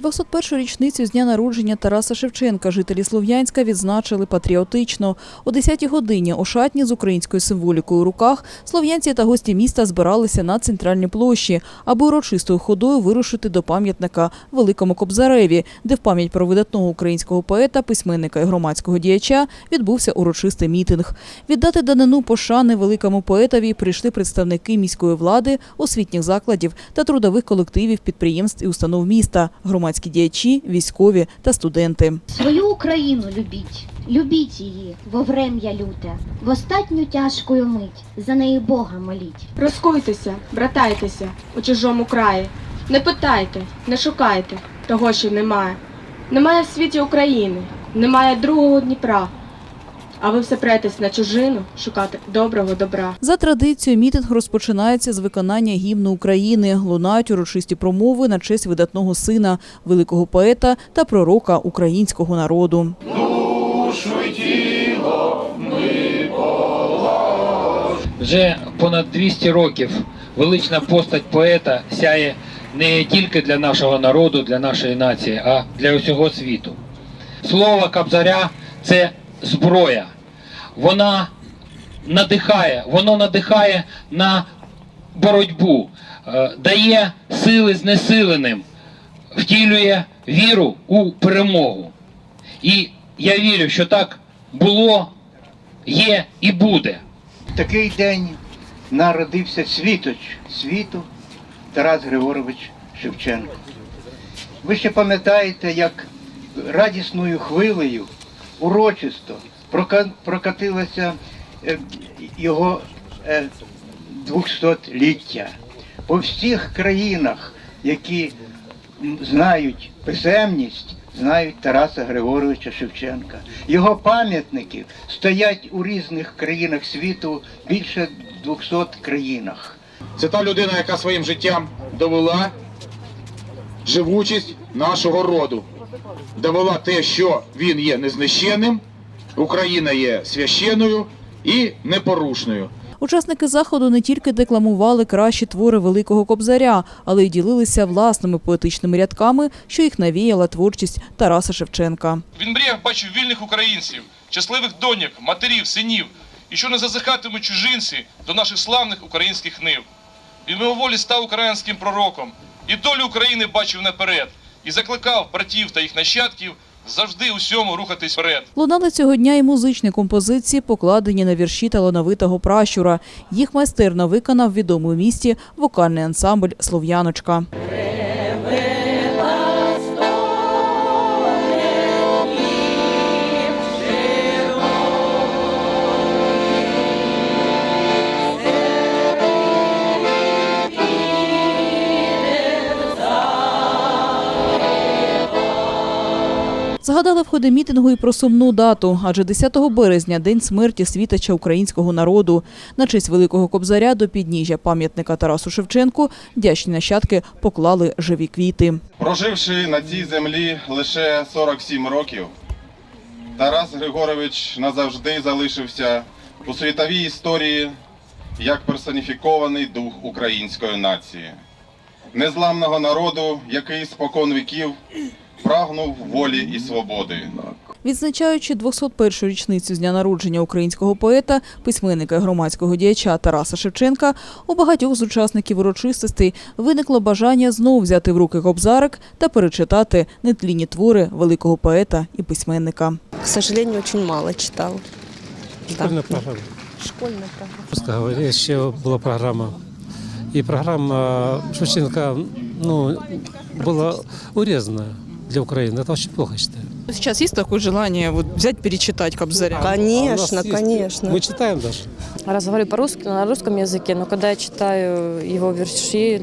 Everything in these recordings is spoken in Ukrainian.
201 річницю з дня народження Тараса Шевченка жителі Слов'янська відзначили патріотично. О 10-й годині о шатні з українською символікою у руках слов'янці та гості міста збиралися на центральній площі, аби урочистою ходою вирушити до пам'ятника Великому Кобзареві, де в пам'ять про видатного українського поета, письменника і громадського діяча відбувся урочистий мітинг. Віддати данину пошани великому поетові прийшли представники міської влади, освітніх закладів та трудових колективів підприємств і установ міста, громадські діячі, військові та студенти. Свою Україну любіть, любіть її во врем'я люте, в останню тяжкою мить за неї Бога моліть. Розкуйтеся, братайтеся у чужому краї. Не питайте, не шукайте того, що немає. Немає в світі України, немає другого Дніпра. А ви все претесь на чужину шукати доброго добра. За традицією, мітинг розпочинається з виконання гімну України. Лунають урочисті промови на честь видатного сина, великого поета та пророка українського народу. Вже понад 200 років велична постать поета сяє не тільки для нашого народу, для нашої нації, а для усього світу. Слово Кобзаря це зброя. Вона надихає, воно надихає на боротьбу, е, дає сили знесиленим, втілює віру у перемогу. І я вірю, що так було, є і буде. В такий день народився світоч світу Тарас Григорович Шевченко. Ви ще пам'ятаєте, як радісною хвилею урочисто прокатилося е, його е, 200-ліття. По всіх країнах, які знають писемність, знають Тараса Григоровича Шевченка. Його пам'ятники стоять у різних країнах світу, більше 200 країнах. Це та людина, яка своїм життям довела живучість нашого роду. Довела те, що він є незнищенним, Україна є священною і непорушною. Учасники заходу не тільки декламували кращі твори великого кобзаря, але й ділилися власними поетичними рядками, що їх навіяла творчість Тараса Шевченка. Він мріяв бачив вільних українців, щасливих доньок, матерів, синів, і що не зазихатимуть чужинці до наших славних українських нив. Він мимоволі став українським пророком, і долю України бачив наперед, і закликав братів та їх нащадків завжди усьому рухатись вперед. Лунали цього дня і музичні композиції, покладені на вірші талановитого пращура. Їх майстерно виконав відомий у місті вокальний ансамбль Слов'яночка. Згадали в ході мітингу і про сумну дату, адже 10 березня – день смерті світача українського народу. На честь великого кобзаря до підніжжя пам'ятника Тарасу Шевченку дячні нащадки поклали живі квіти. Проживши на цій землі лише 47 років, Тарас Григорович назавжди залишився у світовій історії як персоніфікований дух української нації, незламного народу, який спокон віків прагнув волі і свободи. Відзначаючи 201-ю річницю з дня народження українського поета, письменника і громадського діяча Тараса Шевченка, у багатьох з учасників урочистостей виникло бажання знов взяти в руки кобзарик та перечитати нетлінні твори великого поета і письменника. К сожалению, очень мало читал. Школьна програма. Просто говоря, ще була програма. І програма Шевченка ну, була урезана для України. Это очень плохо, считаю. Сейчас есть такое желание вот взять, перечитать Кобзаря? А у нас Конечно, есть- конечно. Мы читаем даже. Разговариваю по-русски, на русском языке, но когда я читаю его верши,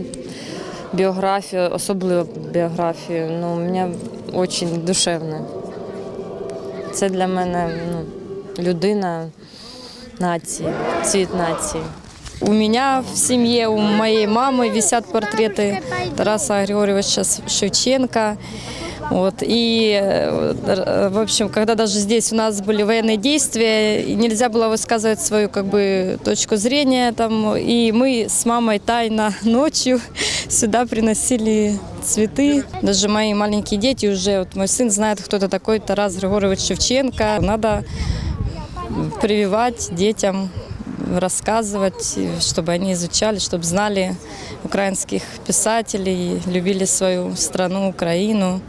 биографию, особливо біографію, ну, у мене дуже душевно. Це для мене ну, людина нації, цвіт нації. У меня в семье, у моей мамы висят портреты Тараса Григорьевича Шевченко. Вот. И, э, в общем, когда даже здесь у нас были военные действия, и нельзя было высказывать свою как бы, точку зрения, там, и мы с мамой тайно ночью сюда приносили цветы. Даже мои маленькие дети уже, вот мой сын знает, кто это такой Тарас Григорович Шевченко. Надо прививать детям, рассказывать, чтобы они изучали, чтобы знали украинских писателей, любили свою страну, Украину.